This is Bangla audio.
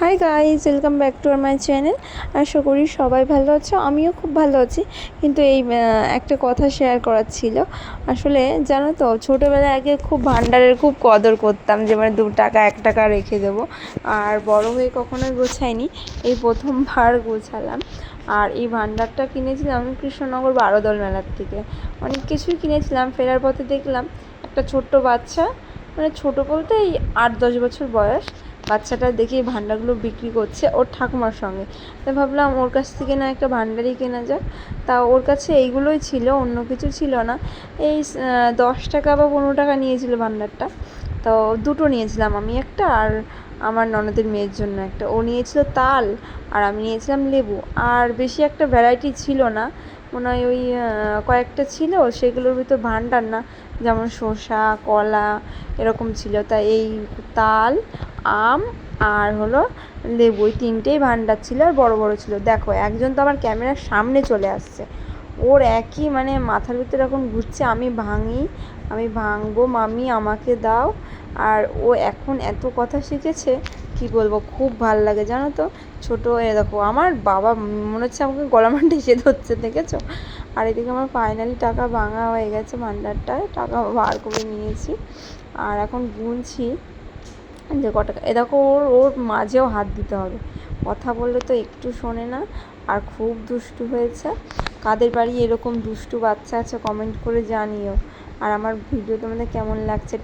Hi guys welcome back to our my channel আশা করি সবাই ভালো আছো, আমিও খুব ভালো আছি। কিন্তু এই একটা কথা শেয়ার করার ছিল। আসলে জানো তো, ছোটোবেলায় আগে খুব ভাণ্ডারের খুব কদর করতাম যে মানে দু টাকা, এক টাকা রেখে দেবো। আর বড় হয়ে কখনোই গোছাইনি, এই প্রথমবার গোছালাম। আর এই ভাণ্ডারটা কিনেছিলাম কৃষ্ণনগর বারোদল মেলার থেকে। অনেক কিছুই কিনেছিলাম, ফেরার পথে দেখলাম, একটা ছোট্ট বাচ্চা মানে ছোটো বলতে এই আট দশ বছর বয়স। বাচ্চাটা দেখে এই ভাণ্ডারগুলো বিক্রি করছে ওর ঠাকুমার সঙ্গে। তাই ভাবলাম ওর কাছ থেকে না একটা ভান্ডারই কেনা যাক। তা ওর কাছে এইগুলোই ছিল, অন্য কিছু ছিল না। এই দশ টাকা বা পনেরো টাকা নিয়েছিল ভান্ডারটা। তো দুটো নিয়েছিলাম আমি একটা আর আমার ননদের মেয়ের জন্য একটা। ও নিয়েছিল তাল আর আমি নিয়েছিলাম লেবু। আর বেশি একটা ভ্যারাইটি ছিল না। মনে হয় ওই কয়েকটা ছিল, সেগুলোর ভিতর ভান্ডার না। যেমন শসা, কলা, এরকম ছিল। তাই এই তাল, আম আর হলো লেবু। ওই তিনটেই ভান্ডার ছিল আর বড় বড় ছিল। দেখো, একজন তো আমার ক্যামেরার সামনে চলে আসছে। ওর একই মানে মাথার ভিতরে এখন ঘুরছে। আমি ভাঙি, আমি ভাঙবো, মামি আমাকে দাও। আর ও এখন এত কথা শিখেছে, কি বলব, খুব ভালো লাগে, জানো তো? ছোটো এ দেখো, আমার বাবা মনে হচ্ছে আমাকে গলামান ঠেসে ধরছে, দেখেছ? আর এদিকে আমার ফাইনালি টাকা ভাঙা হয়ে গেছে ভাণ্ডারটায় টাকা বার করে নিয়েছি। আর এখন গুনছি যে ক টাকা, এ দেখো, ওর ওর মাঝেও হাত দিতে হবে। কথা বললে তো একটু শোনে না, আর খুব দুষ্টু হয়েছে। কাদের বাড়ি এরকম দুষ্টু বাচ্চা আছে কমেন্ট করে জানিও। আর আমার ভিডিও তোমাদের কেমন লাগছে